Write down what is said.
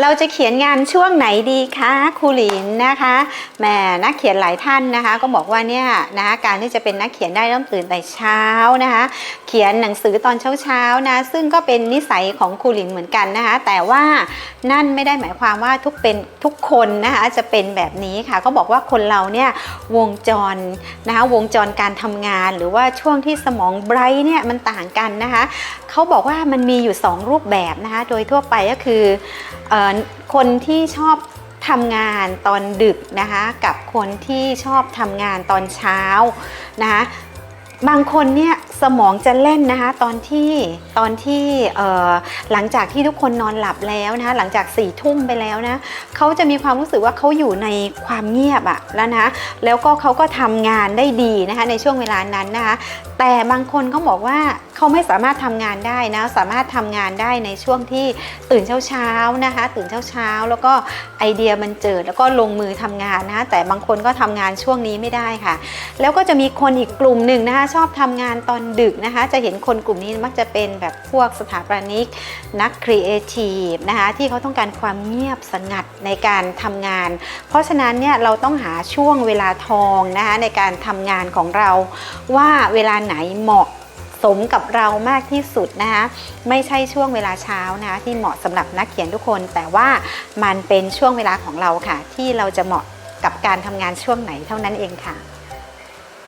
เราจะเขียนงานช่วงไหนดีคะครูหลินนะคะแหมนักเขียนหลายท่านนะคะ ก็บอกว่าเนี่ยนะคะการที่จะเป็นนักเขียนได้ต้องตื่นแต่เช้านะคะ เขียนหนังสือตอนเช้าๆนะซึ่งก็เป็นนิสัยของครูหลินเหมือนกันนะคะ แต่ว่านั่นไม่ได้หมายความว่าทุกเป็นทุกคนนะคะจะเป็นแบบนี้ค่ะก็บอกว่าคนเราเนี่ยวงจรนะคะวงจรการทำงานหรือว่าช่วงที่สมองไบรท์เนี่ยมันต่างกันนะคะเขาบอกว่ามันมีอยู่ 2 รูปแบบนะคะโดยทั่วไปก็คือคนที่ชอบทำงานตอนดึกนะคะกับคนที่ชอบทำงานตอนเช้านะคะบางคนเนี่ยสมองจะเล่นนะคะตอนที่ตอนที่หลังจากที่ทุกคนนอนหลับแล้วนะคะหลังจากสี่ทุ่มไปแล้วนะเขาจะมีความรู้สึกว่าเขาอยู่ในความเงียบอะแล้วนะแล้วก็เขาก็ทำงานได้ดีนะคะในช่วงเวลานั้นนะคะแต่บางคนเขาบอกว่า เขาไม่สามารถทำงานได้นะ สามารถทำงานได้ในช่วงที่ตื่นเช้าๆนะคะ ตื่นเช้าๆ แล้วก็ไอเดียมันเจิดแล้วก็ลงมือทำงานนะคะแต่บางคนก็ทำงานช่วงนี้ไม่ได้ค่ะ แล้วก็จะมีคนอีกกลุ่มหนึ่งนะคะชอบทำงานตอนดึกนะคะ จะเห็นคนกลุ่มนี้มักจะเป็นแบบพวกสถาปนิกนักครีเอทีฟนะคะที่เขาต้องการความเงียบสงัดในการทำงาน เพราะฉะนั้นเนี่ยเราต้องหาช่วงเวลาทองนะคะในการทำงานของเราว่าเวลาไหนเหมาะ สมกับเรามากที่สุดนะคะไม่ใช่ช่วงเวลาเช้านะคะที่เหมาะสำหรับนักเขียนทุกคน แต่ว่ามันเป็นช่วงเวลาของเราค่ะ ที่เราจะเหมาะกับการทำงานช่วงไหนเท่านั้นเองค่ะ